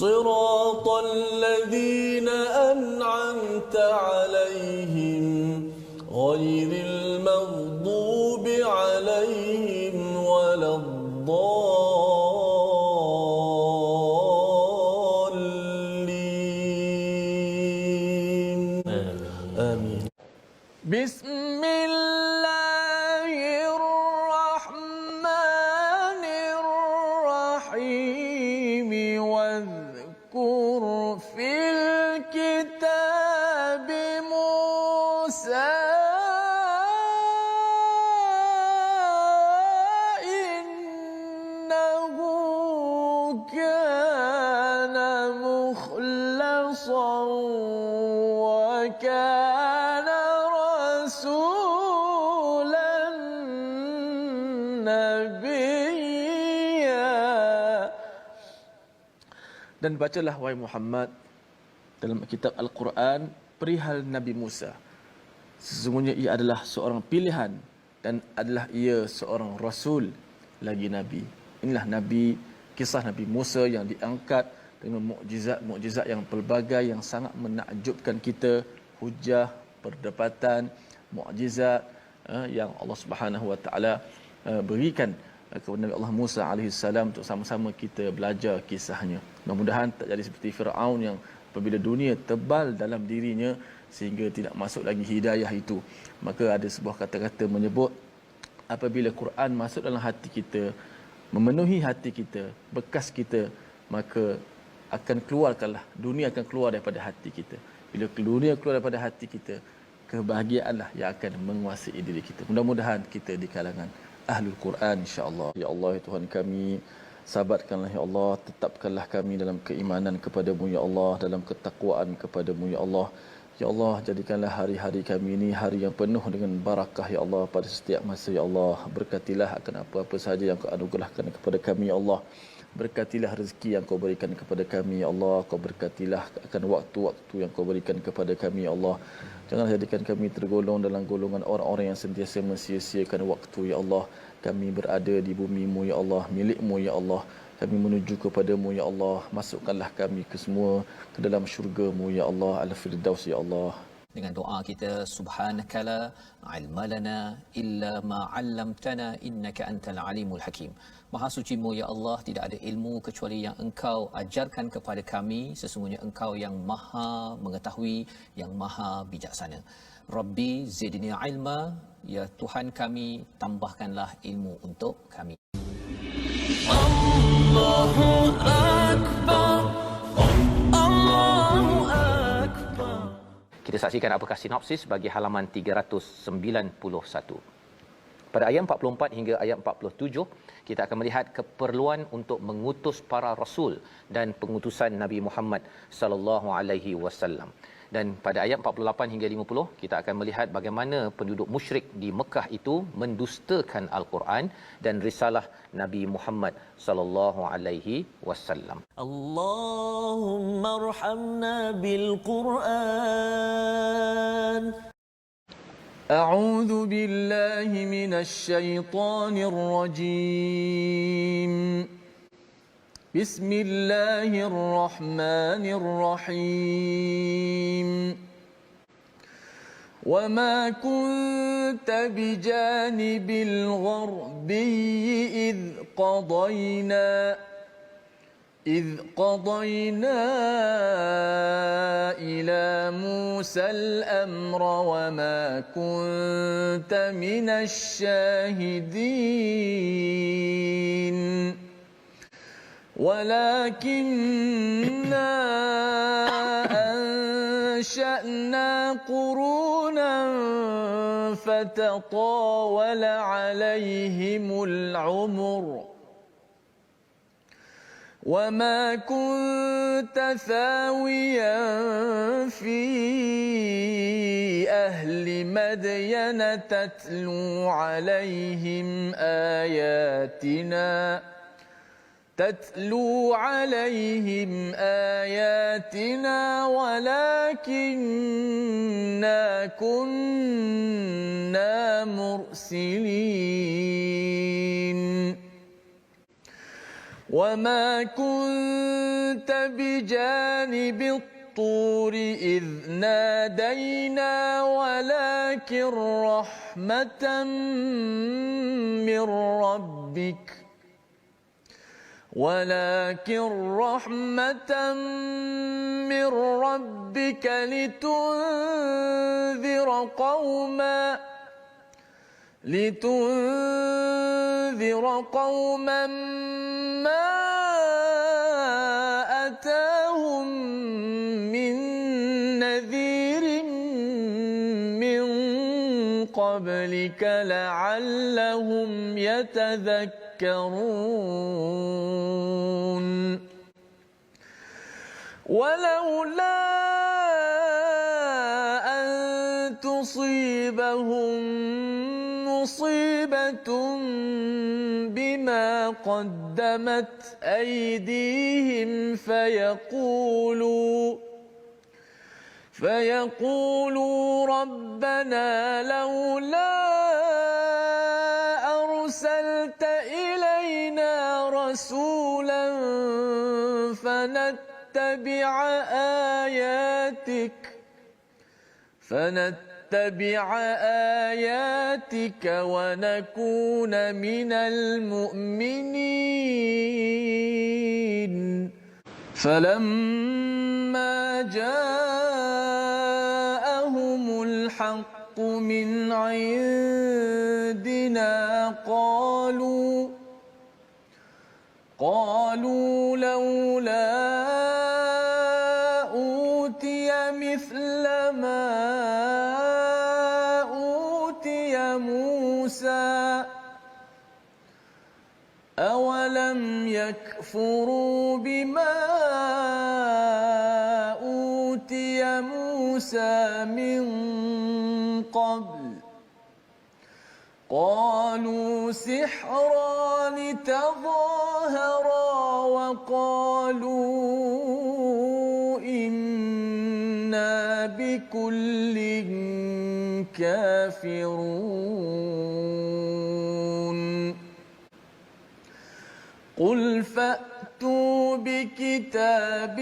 صراط الذين أنعمت عليهم غير nabiyya dan bacalah wahai Muhammad dalam kitab Al-Quran perihal Nabi Musa. Sesungguhnya ia adalah seorang pilihan dan adalah ia seorang rasul lagi nabi. Inilah nabi kisah Nabi Musa yang diangkat dengan mukjizat-mukjizat yang pelbagai yang sangat menakjubkan kita. Hujah perdebatan mukjizat eh, yang Allah Subhanahu Wa Taala eh, berikan eh, kepada Nabi Allah Musa alaihi salam untuk sama-sama kita belajar kisahnya. Mudah-mudahan tak jadi seperti Firaun yang apabila dunia tebal dalam dirinya sehingga tidak masuk lagi hidayah itu. Maka ada sebuah kata-kata menyebut apabila Quran masuk dalam hati kita, memenuhi hati kita, bekas kita, maka akan keluarkanlah dunia akan keluar daripada hati kita. Bila dunia keluar daripada hati kita, kebahagiaanlah yang akan menguasai diri kita. Mudah-mudahan kita di kalangan ahlul Quran insya-Allah. Ya Allah ya Tuhan kami, sabarkanlah ya Allah, tetapkanlah kami dalam keimanan kepadamu ya Allah, dalam ketakwaan kepadamu ya Allah. Ya Allah, jadikanlah hari-hari kami ini hari yang penuh dengan barakah ya Allah pada setiap masa ya Allah. Berkatilah akan apa-apa sahaja yang kau anugerahkan kepada kami ya Allah. Berkatilah rezeki yang kau berikan kepada kami ya Allah. Kau berkatilah akan waktu-waktu yang kau berikan kepada kami ya Allah. Janganlah jadikan kami tergolong dalam golongan orang-orang yang sentiasa mensia-siakan waktu ya Allah. Kami berada di bumi-Mu ya Allah, milik-Mu ya Allah. Kami menuju kepadamu ya Allah. Masukkanlah kami ke semua ke dalam syurga-Mu ya Allah. Al-Firdaus ya Allah. Dengan doa kita subhanakala ilmalana illa ma 'allamtana innaka antal alimul hakim. Maha sucimu ya Allah tidak ada ilmu kecuali yang engkau ajarkan kepada kami. Sesungguhnya engkau yang maha mengetahui yang maha bijaksana. Rabbi zidni ilma. Ya tuhan kami tambahkanlah ilmu untuk kami Kita saksikan apakah sinopsis bagi halaman 391. Pada ayat 44 hingga ayat 47, kita akan melihat keperluan untuk mengutus para rasul dan pengutusan Nabi Muhammad sallallahu alaihi wasallam Dan pada ayat 48 hingga 50, kita akan melihat bagaimana penduduk musyrik di Mekah itu mendustakan Al-Quran dan risalah Nabi Muhammad sallallahu alaihi wasallam. اللهم ارحمنا بالقرآن أعوذ بالله من الشيطان الرجيم بسم الله الرحمن الرحيم وما كنت بجانب الغربي إذ قضينا إذ قضينا إلى موسى الأمر وما كنت من الشاهدين ولكننا أنشأنا قرونا فتطاول عليهم العمر وما كنت ثاويا في أهل مدين تتلو عليهم آياتنا تتلو عليهم آياتنا ولكننا كنا مرسلين. وما كنت بجانب الطور إذ نادينا ولكن رحمة من ربك ولكن رحمة من ربك لتنذر قوما لتنذر قوما ما أتاهم من نذير من قبلك لعلهم يتذكرون. ولولا أن تصيبهم مصيبة بما قدمت أيديهم فيقولوا فيقولوا ربنا لولا رسولا فنتبع آياتك فنتبع آياتك ونكون من المؤمنين. فلما جاءهم الحق من عندنا قالوا قالوا لولا أوتي مثل ما أوتي موسى. أولم يكفروا بما أوتي موسى من قبل قالوا سحران تظاهرا وقالوا إنا بكل كافرون. قل فأتوا بكتاب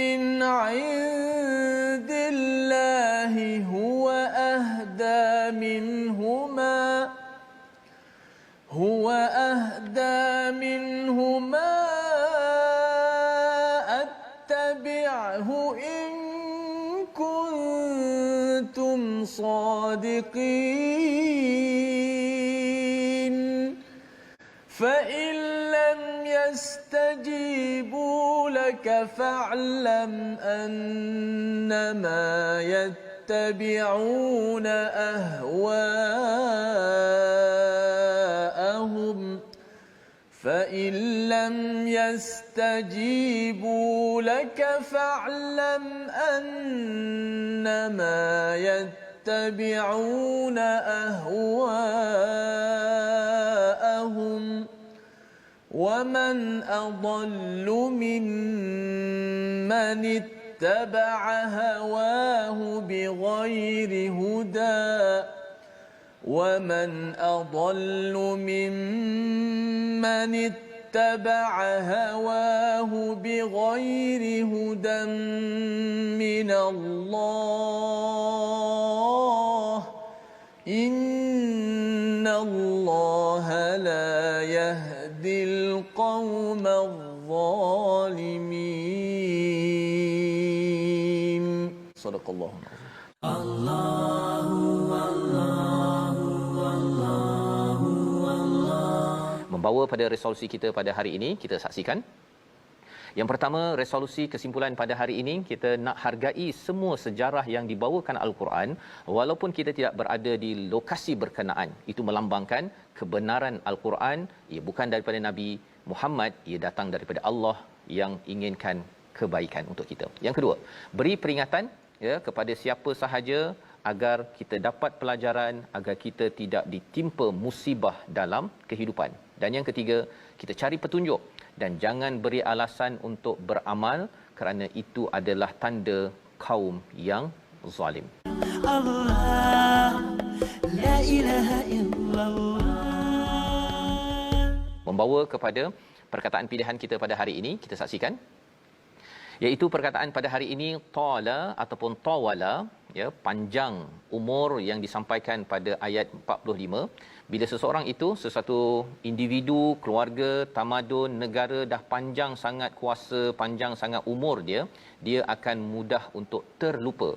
من عند الله هو أهدى منهما هو أهدى منهما أتبعه إن كنتم صادقين. فإن لم يستجيبوا لك فاعلم أنما يتبعون أهواءهم فإن لم يستجيبوا لك فاعلم أنما يتبعون أهواءهم ومن أضل ممن اتبع هواه بغير هدى ومن أضل ممن اتبع هواه بغير هدى من الله إن الله لا يهدي القوم الظالمين. صدق الله. Membawa pada resolusi kita pada hari ini kita saksikan yang pertama resolusi kesimpulan pada hari ini kita nak hargai semua sejarah yang dibawakan al-Quran walaupun kita tidak berada di lokasi berkenaan itu melambangkan kebenaran al-Quran ia bukan daripada Nabi Muhammad ia datang daripada Allah yang inginkan kebaikan untuk kita. Yang kedua, beri peringatan ya kepada siapa sahaja agar kita dapat pelajaran agar kita tidak ditimpa musibah dalam kehidupan. Dan yang ketiga, kita cari petunjuk dan jangan beri alasan untuk beramal kerana itu adalah tanda kaum yang zalim. Allah La ilaha illallah. Membawa kepada perkataan pilihan kita pada hari ini, kita saksikan. Iaitu perkataan pada hari ini tala ataupun tawala ya panjang umur yang disampaikan pada ayat 45 bila seseorang itu sesuatu individu keluarga tamadun negara dah panjang sangat kuasa panjang sangat umur dia dia akan mudah untuk terlupa.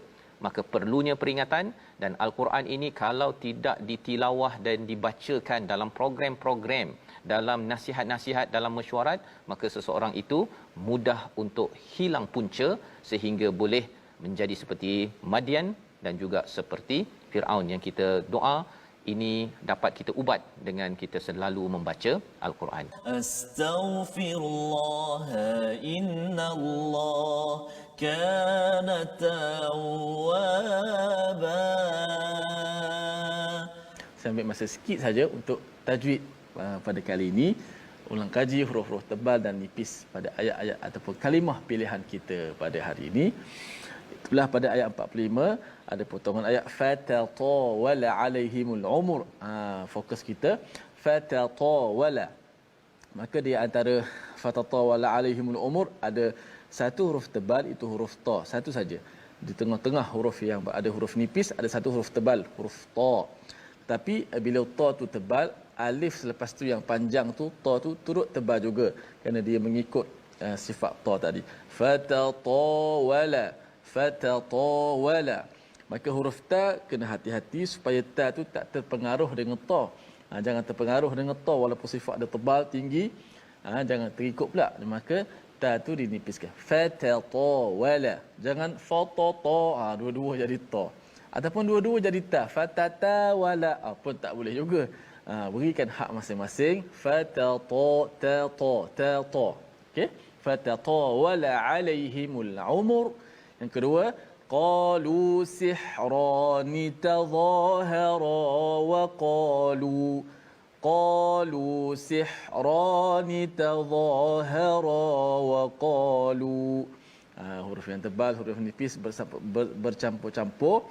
Maka perlunya peringatan dan al-Quran ini kalau tidak ditilawah dan dibacakan dalam program-program dalam nasihat-nasihat dalam mesyuarat maka seseorang itu mudah untuk hilang punca sehingga boleh menjadi seperti Madian dan juga seperti Firaun yang kita doa ini dapat kita ubat dengan kita selalu membaca al-Quran. Astaghfirullah inna Allah kana tawwaba Saya ambil masa sikit saja untuk tajwid uh, pada kali ini ulang kaji huruf-huruf tebal dan nipis pada ayat-ayat ataupun kalimah pilihan kita pada hari ini. Itulah pada ayat 45 ada potongan ayat fatatawala alaihimul umur. Ha, fokus kita fatatawala. Maka di antara fatatawala alaihimul umur ada satu huruf tebal itu huruf ta, satu saja. Di tengah-tengah huruf yang ada huruf nipis ada satu huruf tebal, huruf ta. Tapi bila ta tu tebal, alif selepas tu yang panjang tu ta tu turut tebal juga kerana dia mengikut uh, sifat ta tadi. Fatatawala, fatatawala. Maka huruf ta kena hati-hati supaya ta tu tak terpengaruh dengan ta. Ha, jangan terpengaruh dengan ta walaupun sifat dia tebal tinggi. Ha, jangan terikut pula. Maka ta tu dinipiskan. Fatatawala. Jangan fatata. Ha, dua-dua jadi ta. Ataupun dua-dua jadi ta. Fatatawala. Ha, pun tak boleh juga. Ha, berikan hak masing-masing. Fatata ta ta ta. Okey. Fatatawala alaihimul umur. Yang kedua, qalu sihran tadhahara wa qalu qalu sihran tadhahara wa qalu. Uh, huruf yang tebal huruf yang nipis bercampur-campur.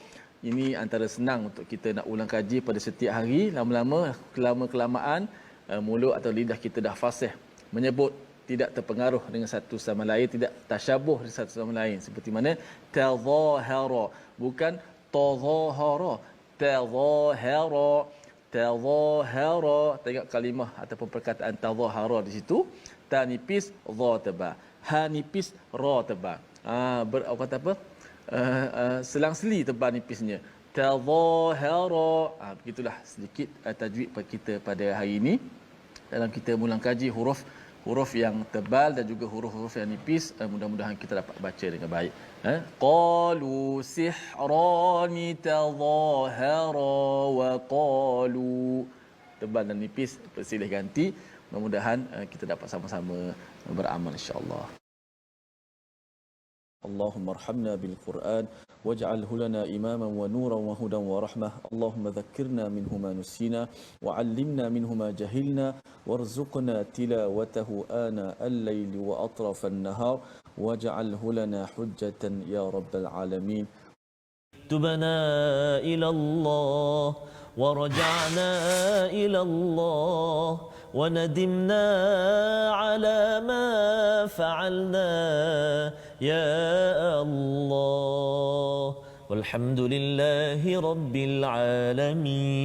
Ini antara senang untuk kita nak ulang kaji pada setiap hari. Lama-lama kelama kelamaan uh, eh, mulut atau lidah kita dah fasih menyebut tidak terpengaruh dengan satu sama lain tidak tasyabuh dengan satu sama lain. Seperti mana? Tadhahara bukan tadhahara tadhahara tadhahara tengok kalimah ataupun perkataan tadhahara di situ. Ta nipis dha tebal ha nipis ra tebal ha ber apa kata apa? Uh, uh, selang-seli tebal nipisnya. Tadhahara ha begitulah sedikit uh, tajwid kita pada hari ini. Dalam kita mulang kaji huruf huruf yang tebal dan juga huruf-huruf yang nipis uh, mudah-mudahan kita dapat baca dengan baik. Eh qalu sihrani tadhahara wa qalu. Tebal dan nipis silih ganti. Mudah-mudahan uh, kita dapat sama-sama beramal insya-Allah اللهم ارحمنا بالقرآن واجعله لنا إماما ونورا وهدى ورحمة. اللهم ذكرنا منه ما نسينا وعلمنا منه ما جهلنا. وارزقنا تلاوته آناء الليل وأطراف النهار. واجعله لنا حجة يا رب العالمين. تبنا إلى الله ورجعنا إلى الله وندمنا على ما فعلنا. يا الله والحمد لله رب العالمين.